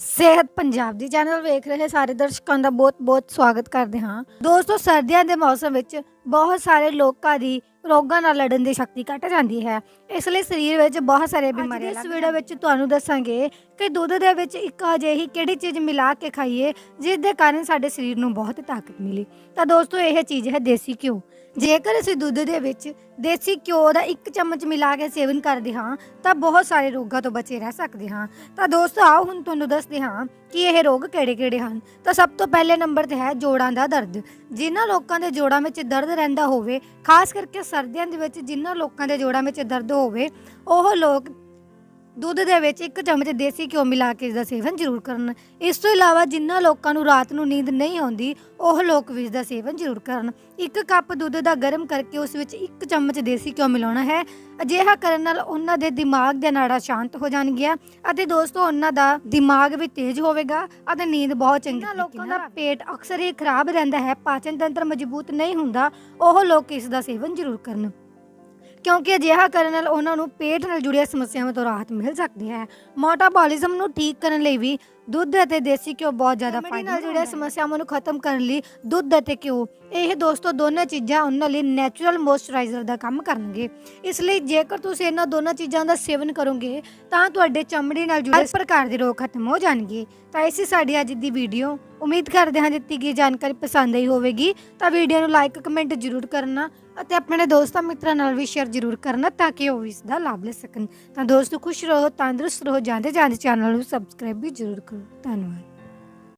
ਸਿਹਤ ਪੰਜਾਬ ਦੀ ਚੈਨਲ ਵੇਖ ਰਹੇ ਸਾਰੇ ਦਰਸ਼ਕਾਂ ਦਾ ਬਹੁਤ-ਬਹੁਤ ਸਵਾਗਤ ਕਰਦੇ ਹਾਂ। ਦੋਸਤੋ, ਸਰਦੀਆਂ ਦੇ ਮੌਸਮ ਵਿੱਚ ਬਹੁਤ ਸਾਰੇ ਲੋਕਾਂ ਦੀ ਰੋਗਾਂ ਨਾਲ ਲੜਨ ਦੀ ਸ਼ਕਤੀ ਘਟ ਜਾਂਦੀ ਹੈ। ਇਸ ਲਈ ਸਰੀਰ ਵਿੱਚ ਬਹੁਤ ਸਾਰੇ ਬਿਮਾਰੀਆਂ ਇਸ ਵੀਡੀਓ ਵਿੱਚ ਤੁਹਾਨੂੰ ਦੱਸਾਂਗੇ ਕਿ ਦੁੱਧ ਦੇ ਵਿੱਚ ਇੱਕ ਅਜਿਹੀ ਕਿਹੜੀ ਚੀਜ਼ ਮਿਲਾ ਕੇ ਖਾਈਏ ਜਿਸ ਦੇ ਕਾਰਨ ਸਾਡੇ ਸਰੀਰ ਨੂੰ ਬਹੁਤ ਤਾਕਤ ਮਿਲੇ। ਤਾਂ ਦੋਸਤੋ ਇਹ ਚੀਜ਼ ਹੈ ਦੇਸੀ ਘਿਓ। ਜੇਕਰ ਅਸੀਂ ਦੁੱਧ ਦੇ ਵਿੱਚ ਦੇਸੀ ਘਿਓ ਦਾ ਇੱਕ ਚਮਚ ਮਿਲਾ ਕੇ ਸੇਵਨ ਕਰਦੇ ਹਾਂ ਤਾਂ ਬਹੁਤ ਸਾਰੇ ਰੋਗਾਂ ਤੋਂ ਬਚੇ ਰਹਿ ਸਕਦੇ ਹਾਂ। ਤਾਂ ਦੋਸਤੋ ਆਓ ਹੁਣ ਤੁਹਾਨੂੰ ਦੱਸਦੇ ਹਾਂ ਕਿ ਇਹ ਰੋਗ ਕਿਹੜੇ-ਕਿਹੜੇ ਹਨ। ਤਾਂ ਸਭ ਤੋਂ ਪਹਿਲੇ ਨੰਬਰ ਤੇ ਹੈ ਜੋੜਾਂ ਦਾ ਦਰਦ। ਜਿਨ੍ਹਾਂ ਲੋਕਾਂ ਦੇ ਜੋੜਾਂ ਵਿੱਚ ਦਰਦ ਰਹਿੰਦਾ ਹੋਵੇ, ਖਾਸ ਕਰਕੇ ਸਰਦੀਆਂ ਦੇ ਵਿੱਚ ਜਿਨ੍ਹਾਂ ਲੋਕਾਂ ਦੇ ਜੋੜਾਂ ਵਿੱਚ ਦਰਦ ਹੋਵੇ, ਉਹ ਲੋਕ ਦੁੱਧ ਦੇ ਵਿੱਚ ਇੱਕ ਚਮਚ ਦੇਸੀ ਘਿਓ ਮਿਲਾ ਕੇ ਇਸ ਦਾ ਸੇਵਨ ਜ਼ਰੂਰ ਕਰਨ। ਇਸ ਤੋਂ ਇਲਾਵਾ ਜਿਨ੍ਹਾਂ ਲੋਕਾਂ ਨੂੰ ਰਾਤ ਨੂੰ ਨੀਂਦ ਨਹੀਂ ਆਉਂਦੀ ਉਹ ਲੋਕ ਵੀ ਇਸ ਦਾ ਸੇਵਨ ਜ਼ਰੂਰ ਕਰਨ। ਇੱਕ ਕੱਪ ਦੁੱਧ ਦਾ ਗਰਮ ਕਰਕੇ ਉਸ ਵਿੱਚ ਇੱਕ ਚਮਚ ਦੇਸੀ ਘਿਓ ਮਿਲਾਉਣਾ ਹੈ। ਅਜਿਹਾ ਕਰਨ ਨਾਲ ਉਹਨਾਂ ਦੇ ਦਿਮਾਗ ਦੇ ਨਾੜਾਂ ਸ਼ਾਂਤ ਹੋ ਜਾਣਗੀਆਂ ਅਤੇ ਦੋਸਤੋ ਉਹਨਾਂ ਦਾ ਦਿਮਾਗ ਵੀ ਤੇਜ਼ ਹੋਵੇਗਾ ਅਤੇ ਨੀਂਦ ਬਹੁਤ ਚੰਗੀ ਤਰੀਕੇ ਲੋਕਾਂ ਦਾ ਪੇਟ ਅਕਸਰ ਹੀ ਖਰਾਬ ਰਹਿੰਦਾ ਹੈ ਪਾਚਨ ਤੰਤਰ ਮਜ਼ਬੂਤ ਨਹੀਂ ਹੁੰਦਾ ਉਹ ਲੋਕ ਇਸ ਦਾ ਸੇਵਨ ਜ਼ਰੂਰ ਕਰਨ। ਕਿਉਂਕਿ ਅਜਿਹਾ ਕਰਨ ਨਾਲ ਉਹਨਾਂ ਨੂੰ ਪੇਟ ਨਾਲ ਜੁੜੀਆਂ ਸਮੱਸਿਆਵਾਂ ਤੋਂ ਰਾਹਤ ਮਿਲ ਸਕਦੀ ਹੈ। ਮੋਟਾਬੋਲਿਜ਼ਮ ਨੂੰ ਠੀਕ ਕਰਨ ਲਈ ਵੀ ਦੁੱਧ ਅਤੇ ਦੇਸੀ ਘਿਓ ਬਹੁਤ ਜ਼ਿਆਦਾ ਫਾਇਦਾ ਨਾਲ ਜੁੜੀਆਂ ਸਮੱਸਿਆਵਾਂ ਨੂੰ ਖਤਮ ਕਰਨ ਲਈ ਦੁੱਧ ਅਤੇ ਘਿਓ ਇਹ ਦੋਸਤੋ ਦੋਨਾਂ ਚੀਜ਼ਾਂ ਉਹਨਾਂ ਲਈ ਨੈਚੁਰਲ ਮੋਇਸਚਰਾਈਜ਼ਰ ਦਾ ਕੰਮ ਕਰਨਗੇ। ਇਸ ਲਈ ਜੇਕਰ ਤੁਸੀਂ ਇਹਨਾਂ ਦੋਨਾਂ ਚੀਜ਼ਾਂ ਦਾ ਸੇਵਨ ਕਰੋਗੇ ਤਾਂ ਤੁਹਾਡੇ ਚਮੜੀ ਨਾਲ ਜੁੜੇ ਹਰ ਪ੍ਰਕਾਰ ਦੇ ਰੋਗ ਖਤਮ ਹੋ ਜਾਣਗੇ। ਤਾਂ ਇਸੇ ਸਾਡੀ ਅੱਜ ਦੀ ਵੀਡੀਓ ਉਮੀਦ ਕਰਦੇ ਹਾਂ ਦਿੱਤੀ ਗਈ ਜਾਣਕਾਰੀ ਪਸੰਦ ਆਈ ਹੋਵੇਗੀ, ਤਾਂ ਵੀਡੀਓ ਨੂੰ ਲਾਈਕ ਕਮੈਂਟ ਜ਼ਰੂਰ ਕਰਨਾ ਅਤੇ ਆਪਣੇ ਦੋਸਤਾਂ ਮਿੱਤਰਾਂ ਨਾਲ ਵੀ ਸ਼ੇਅਰ ਜ਼ਰੂਰ ਕਰਨਾ ਤਾਂ ਕਿ ਉਹ ਇਸ ਦਾ ਲਾਭ ਲੈ ਸਕਣ। ਤਾਂ ਦੋਸਤੋ ਖੁਸ਼ ਰਹੋ, ਤੰਦਰੁਸਤ ਰਹੋ ਜਾਂਦੇ ਜਾਂਦੇ ਚੈਨਲ ਨੂੰ ਸਬਸਕ੍ਰਾਈਬ ਵੀ ਜ਼ਰੂਰ ਕਰੋ। ਧੰਨਵਾਦ।